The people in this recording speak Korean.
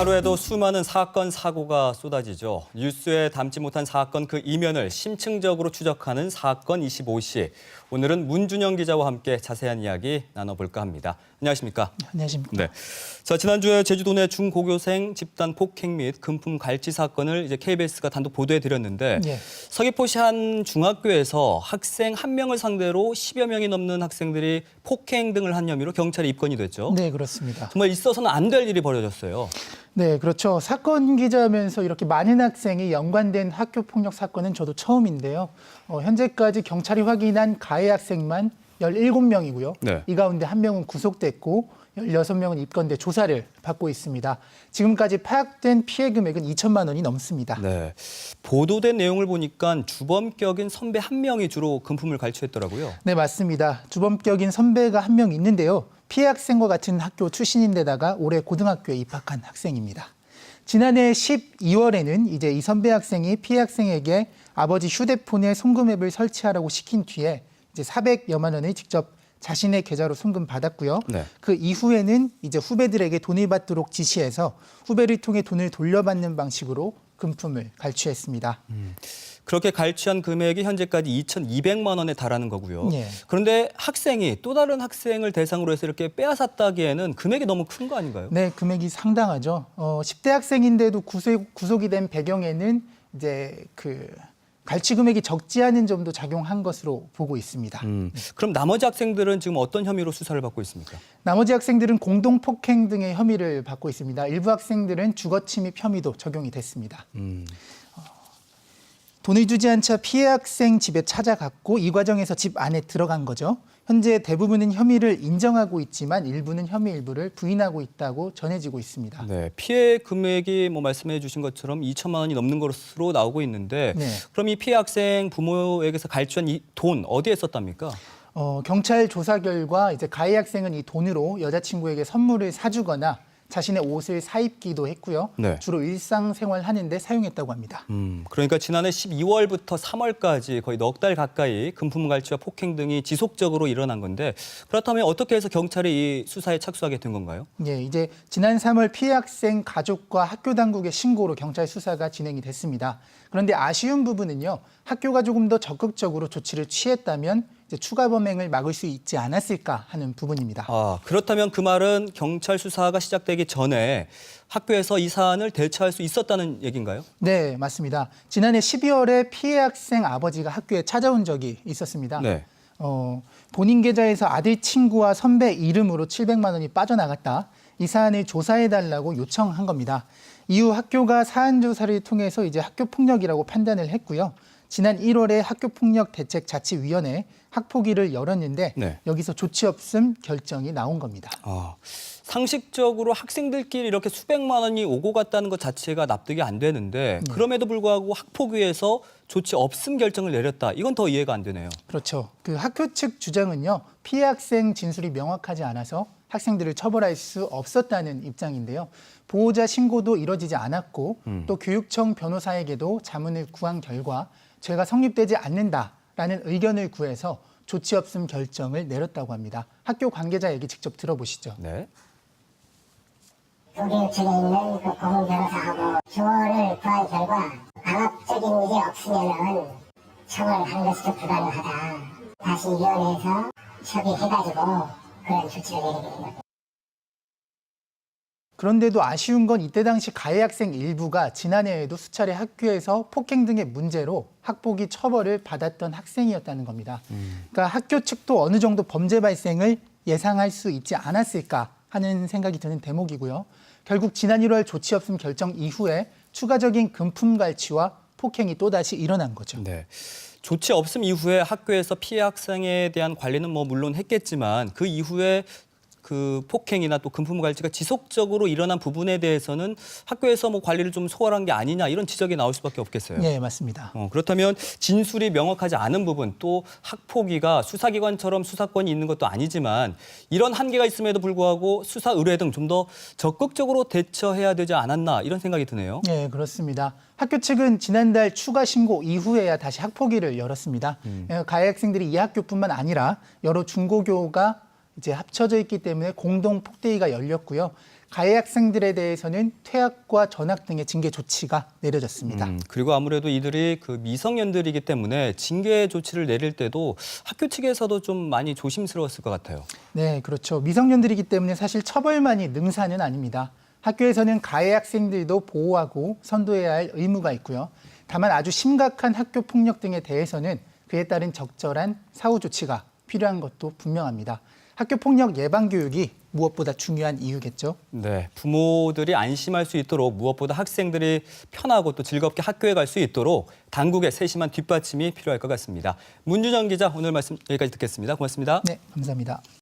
하루에도 수많은 사건 사고가 쏟아지죠. 뉴스에 담지 못한 사건 그 이면을 심층적으로 추적하는 사건 25시. 오늘은 문준영 기자와 함께 자세한 이야기 나눠볼까 합니다. 안녕하십니까? 안녕하십니까. 네. 자 지난주에 제주도 내 중고교생 집단 폭행 및 금품 갈취 사건을 이제 KBS가 단독 보도해 드렸는데 예. 서귀포시 한 중학교에서 학생 한 명을 상대로 10여 명이 넘는 학생들이 폭행 등을 한 혐의로 경찰에 입건이 됐죠. 네, 그렇습니다. 정말 있어서는 안 될 일이 벌어졌어요. 네, 그렇죠. 사건 기자면서 이렇게 많은 학생이 연관된 학교 폭력 사건은 저도 처음인데요. 어, 현재까지 경찰이 확인한 가해 학생만 17명이고요. 네. 이 가운데 한 명은 구속됐고 16명은 입건돼 조사를 받고 있습니다. 지금까지 파악된 피해 금액은 2천만 원이 넘습니다. 네. 보도된 내용을 보니까 주범격인 선배 한 명이 주로 금품을 갈취했더라고요. 네, 맞습니다. 주범격인 선배가 한 명 있는데요. 피해 학생과 같은 학교 출신인데다가 올해 고등학교에 입학한 학생입니다. 지난해 12월에는 이제 이 선배 학생이 피해 학생에게 아버지 휴대폰에 송금 앱을 설치하라고 시킨 뒤에 이제 400여만 원을 직접 자신의 계좌로 송금 받았고요. 네. 그 이후에는 이제 후배들에게 돈을 받도록 지시해서 후배를 통해 돈을 돌려받는 방식으로 금품을 갈취했습니다. 그렇게 갈취한 금액이 현재까지 2,200만 원에 달하는 거고요. 예. 그런데 학생이 또 다른 학생을 대상으로 해서 이렇게 빼앗았다기에는 금액이 너무 큰 거 아닌가요? 네, 금액이 상당하죠. 어, 10대 학생인데도 구속, 구속이 된 배경에는 이제 그 갈취 금액이 적지 않은 점도 작용한 것으로 보고 있습니다. 음, 그럼 나머지 학생들은 지금 어떤 혐의로 수사를 받고 있습니까? 나머지 학생들은 공동 폭행 등의 혐의를 받고 있습니다. 일부 학생들은 주거 침입 혐의도 적용이 됐습니다. 음, 돈을 주지 않자 피해 학생 집에 찾아갔고 이 과정에서 집 안에 들어간 거죠. 현재 대부분은 혐의를 인정하고 있지만 일부는 혐의 일부를 부인하고 있다고 전해지고 있습니다. 네. 피해 금액이 뭐 말씀해 주신 것처럼 2천만 원이 넘는 것으로 나오고 있는데 네. 그럼 이 피해 학생 부모에게서 갈취한 이 돈 어디에 썼답니까? 어, 경찰 조사 결과 이제 가해 학생은 이 돈으로 여자친구에게 선물을 사주거나 자신의 옷을 사입기도 했고요. 네. 주로 일상생활 하는데 사용했다고 합니다. 음, 그러니까 지난해 12월부터 3월까지 거의 넉 달 가까이 금품 갈취와 폭행 등이 지속적으로 일어난 건데 그렇다면 어떻게 해서 경찰이 이 수사에 착수하게 된 건가요? 예, 이제 지난 3월 피해 학생 가족과 학교 당국의 신고로 경찰 수사가 진행이 됐습니다. 그런데 아쉬운 부분은요. 학교가 조금 더 적극적으로 조치를 취했다면 추가 범행을 막을 수 있지 않았을까 하는 부분입니다. 아, 그렇다면 그 말은 경찰 수사가 시작되기 전에 학교에서 이 사안을 대처할 수 있었다는 얘기인가요? 네, 맞습니다. 지난해 12월에 피해 학생 아버지가 학교에 찾아온 적이 있었습니다. 네. 어, 본인 계좌에서 아들 친구와 선배 이름으로 700만 원이 빠져나갔다. 이 사안을 조사해 달라고 요청한 겁니다. 이후 학교가 사안 조사를 통해서 이제 학교 폭력이라고 판단을 했고요. 지난 1월에 학교 폭력 대책 자치위원회 학폭위를 열었는데 네. 여기서 조치 없음 결정이 나온 겁니다. 아, 상식적으로 학생들끼리 이렇게 수백만 원이 오고 갔다는 것 자체가 납득이 안 되는데 그럼에도 불구하고 학폭위에서 조치 없음 결정을 내렸다. 이건 더 이해가 안 되네요. 그렇죠. 그 학교 측 주장은요. 피해 학생 진술이 명확하지 않아서 학생들을 처벌할 수 없었다는 입장인데요. 보호자 신고도 이뤄지지 않았고 또 교육청 변호사에게도 자문을 구한 결과 죄가 성립되지 않는다라는 의견을 구해서 조치 없음 결정을 내렸다고 합니다. 학교 관계자 얘기 직접 들어보시죠. 네. 교육청에 있는 그 고문 변호사하고 조언을 구한 결과 강압적인 일이 없으면은 처벌하는 것이 좀 불가능하다. 다시 위원회에서 협의해가지고 그런 조치를 내리게 된 겁니다. 그런데도 아쉬운 건 이때 당시 가해 학생 일부가 지난해에도 수차례 학교에서 폭행 등의 문제로 학폭위 처벌을 받았던 학생이었다는 겁니다. 그러니까 학교 측도 어느 정도 범죄 발생을 예상할 수 있지 않았을까 하는 생각이 드는 대목이고요. 결국 지난 1월 조치 없음 결정 이후에 추가적인 금품 갈취와 폭행이 또다시 일어난 거죠. 네. 조치 없음 이후에 학교에서 피해 학생에 대한 관리는 뭐 물론 했겠지만 그 이후에 그 폭행이나 또 금품 갈취가 지속적으로 일어난 부분에 대해서는 학교에서 뭐 관리를 좀 소홀한 게 아니냐 이런 지적이 나올 수밖에 없겠어요. 네, 맞습니다. 어, 그렇다면 진술이 명확하지 않은 부분 또 학폭위가 수사기관처럼 수사권이 있는 것도 아니지만 이런 한계가 있음에도 불구하고 수사 의뢰 등 좀 더 적극적으로 대처해야 되지 않았나 이런 생각이 드네요. 네, 그렇습니다. 학교 측은 지난달 추가 신고 이후에야 다시 학폭위를 열었습니다. 예, 가해 학생들이 이 학교뿐만 아니라 여러 중고교가 이제 합쳐져 있기 때문에 공동 폭대위가 열렸고요. 가해 학생들에 대해서는 퇴학과 전학 등의 징계 조치가 내려졌습니다. 음, 그리고 아무래도 이들이 그 미성년들이기 때문에 징계 조치를 내릴 때도 학교 측에서도 좀 많이 조심스러웠을 것 같아요. 네, 그렇죠. 미성년들이기 때문에 사실 처벌만이 능사는 아닙니다. 학교에서는 가해 학생들도 보호하고 선도해야 할 의무가 있고요. 다만 아주 심각한 학교 폭력 등에 대해서는 그에 따른 적절한 사후 조치가 필요한 것도 분명합니다. 학교 폭력 예방 교육이 무엇보다 중요한 이유겠죠. 네, 부모들이 안심할 수 있도록 무엇보다 학생들이 편하고 또 즐겁게 학교에 갈 수 있도록 당국의 세심한 뒷받침이 필요할 것 같습니다. 문준정 기자 오늘 말씀 여기까지 듣겠습니다. 고맙습니다. 네, 감사합니다.